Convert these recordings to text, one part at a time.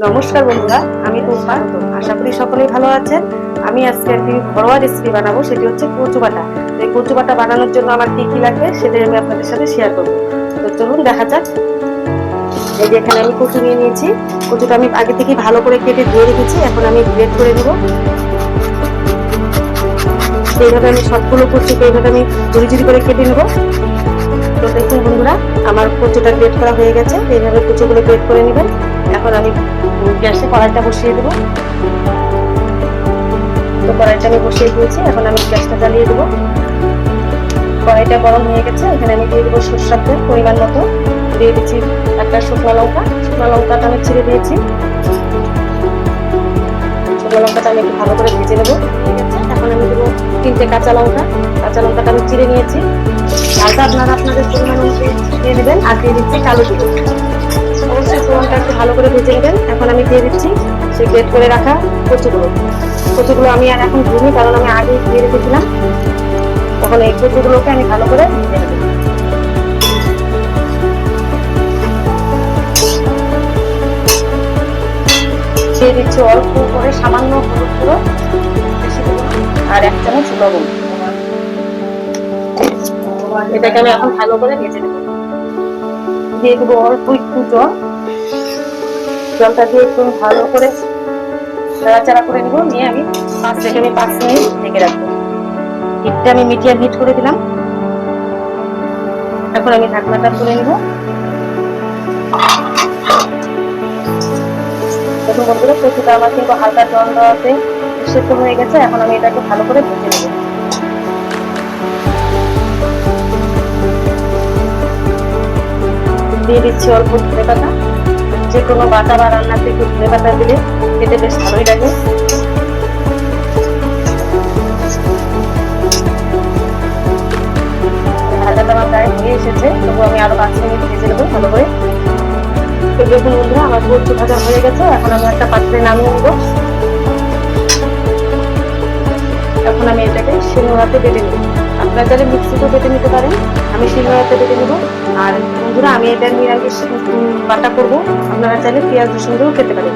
নমস্কার বন্ধুরা, আমি টুম্পা আশা করি সকলেই ভালো আছেন। আমি আজকে একটি ঘরোয়া রেসিপি বানাবো, সেটি হচ্ছে কচু বাটা এই কচু বাটা বানানোর জন্য আমার কি কি লাগবে, সেটাই আমি আপনাদের সাথে শেয়ার করব। তো চলুন, দেখা যাক। এই যে এখানে আমি কচু নিয়ে নিয়েছি। কচুটা আমি আগে থেকে ভালো করে কেটে ধুয়ে রেখেছি, এখন আমি গ্রেড করে নেব। এইভাবে আমি সবগুলো কচুকে এইভাবে আমি ঝুড়ি ঝুড়ি করে কেটে নেব। তো দেখুন বন্ধুরা, আমার কচুটা গ্রেড করা হয়ে গেছে, এইভাবে কচুগুলো গ্রেড করে নেবেন। এখন আমি গ্যাসে কড়াইটা বসিয়ে দেবো। তো কড়াইটা আমি বসিয়ে দিয়েছি, এখন আমি গ্যাসটা জ্বালিয়ে দেবো। কড়াইটা গরম হয়ে গেছে, এখানে আমি দিয়ে দেবো তেল, পরিমাণ মতো। দিয়ে দিচ্ছি একটা শুকনো লঙ্কা। শুকনো লঙ্কাটা আমি ছিঁড়ে দিয়েছি। শুকনো লঙ্কাটা আমি একটু ভালো করে ভেজে নেব। ঠিক আছে, এখন আমি দেবো তিনটে কাঁচা লঙ্কা। কাঁচা লঙ্কাটা আমি চিড়ে নিয়েছি। ঝালটা আপনারা আপনাদের পরিমাণ অনুযায়ী দিয়ে দেবেন আর দিয়ে দিচ্ছি কালো জিরে। অবশ্যই ফোড়নটা একটু ভালো করে ভেজে নেবেন। এখন আমি দিয়ে দিচ্ছি সেই গ্রেট করে রাখা কচুগুলো। কচুগুলো আমি আর এখন ধুইনি, কারণ আমি আগে দিয়ে রেখেছিলাম। তখন এই কচুগুলোকে আমি ভালো করে ভেজে নেব। দিয়ে দিচ্ছি অল্প করে সামান্য হলুদ গুঁড়ো আর এক চামচ লবণ। এটাকে আমি এখন ভালো করে ভেজে নেব। দিয়ে দেবো অল্প একটু জল। জলটা দিয়ে একটু ভালো করে করে নেব। নিয়ে আমি পাঁচ থেকে আমি পাঁচ মিনিট ঢেকে রাখব। হিটটা আমি মিডিয়াম হিট করে দিলাম। এখন আমি ঢাকনাটা তুলে নেব। দেখুন বন্ধুরা কচুটা আমার কিন্তু হালকা জল দেওয়াতে সেদ্ধ হয়ে গেছে। এখন আমি এটাকে ভালো করে ভেজে নেব। দিয়ে দিচ্ছি অল্প ধনে পাতা। যে কোনো বাটা বা রান্নাতে একটু ধনে পাতা দিলে খেতে বেশ ভালোই লাগে। আমার এসেছে, তবু আমি আমার ভাজা হয়ে গেছে, এখন আমি একটা পাত্রে এখন আমি এটাকে শিলনোড়াতে বেটে নেব। আপনারা চাইলে মিক্সিতেও বেটে নিতে পারেন, আমি শিলনোড়াতে বেটে নেব। আর বন্ধুরা, আমি এটা নিরামিষ বাটা করব। আপনারা চাইলে পেঁয়াজ রসুন দিয়েও খেতে পারেন।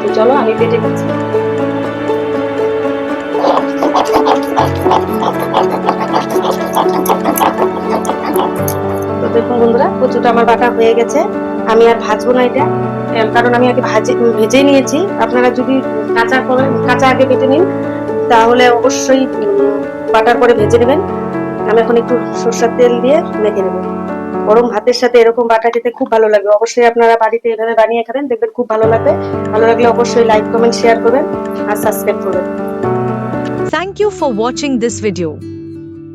তো চলো, আমি বেটে নিচ্ছি। তো দেখুন বন্ধুরা, কচুটা আমার বাটা হয়ে গেছে। আমি আর ভাজবো না এটা কারণ আমি আগে ভাজে, ভেজে নিয়েছি। আপনারা যদি কাঁচা করে কাঁচা আগে বেটে নিন, তাহলে অবশ্যই বাটার করে ভেজে নেবেন। আমি এখন একটু সরষের তেল দিয়ে মেখে নেব। গরম ভাতের সাথে এরকম বাটা খেতে খুব ভালো লাগবে অবশ্যই আপনারা বাড়িতে এভাবে বানিয়ে খাবেন, দেখবেন খুব ভালো লাগবে। ভালো লাগলে অবশ্যই লাইক কমেন্ট শেয়ার করবেন আর সাবস্ক্রাইব করবেন। Thank you for watching this video.